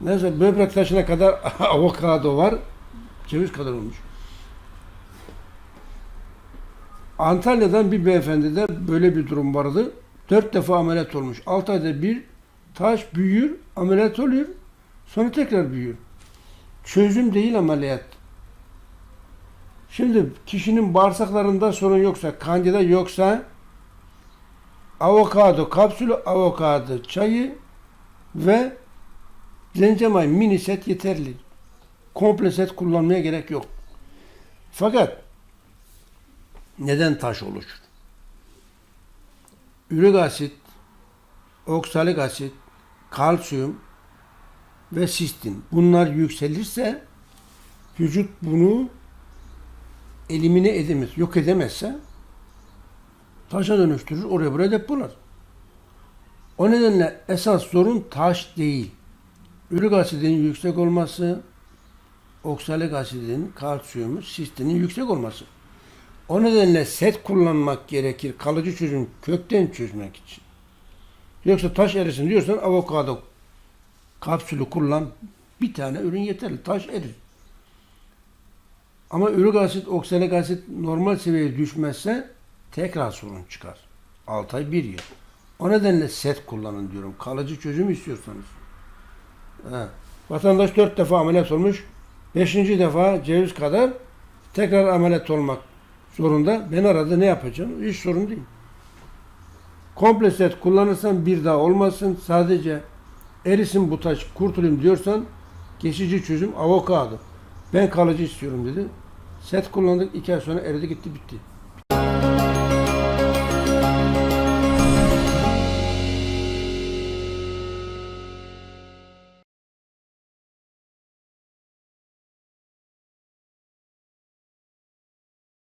Neyse böbrek taşına kadar avokado var. Ceviz kadar olmuş. Antalya'dan bir beyefendide böyle bir durum vardı. Dört defa ameliyat olmuş. Altı ayda bir taş büyür, ameliyat oluyor. Sonra tekrar büyür. Çözüm değil ameliyat. Şimdi kişinin bağırsaklarında sorun yoksa, kandida yoksa avokado, kapsülü avokado çayı ve zencemay mini set yeterli. Komple set kullanmaya gerek yok. Fakat neden taş oluşur? Ürik asit, oksalik asit, kalsiyum ve sistin. Bunlar yükselirse vücut bunu elimine edemez, yok edemezse taşa dönüştürür, oraya buraya depolar. O nedenle esas sorun taş değil. Ürik asidin yüksek olması, oksalik asidin, kalsiyumu, sistinin yüksek olması. O nedenle set kullanmak gerekir kalıcı çözüm kökten çözmek için. Yoksa taş erisin diyorsan avokado kapsülü kullan. Bir tane ürün yeterli. Taş erir. Ama ürik asit, oksalik asit normal seviyeye düşmezse tekrar sorun çıkar. 6 ay 1 yıl. O nedenle set kullanın diyorum. Kalıcı çözüm istiyorsanız. He. Vatandaş 4 defa ameliyat olmuş. 5. defa ceviz kadar tekrar ameliyat olmak zorunda. Ben aradı ne yapacağım? Hiç sorun değil. Komple set kullanırsan bir daha olmasın. Sadece erisin bu taş kurtulayım diyorsan geçici çözüm avokado. Ben kalıcı istiyorum dedi. Set kullandık. iki ay sonra eridi gitti bitti.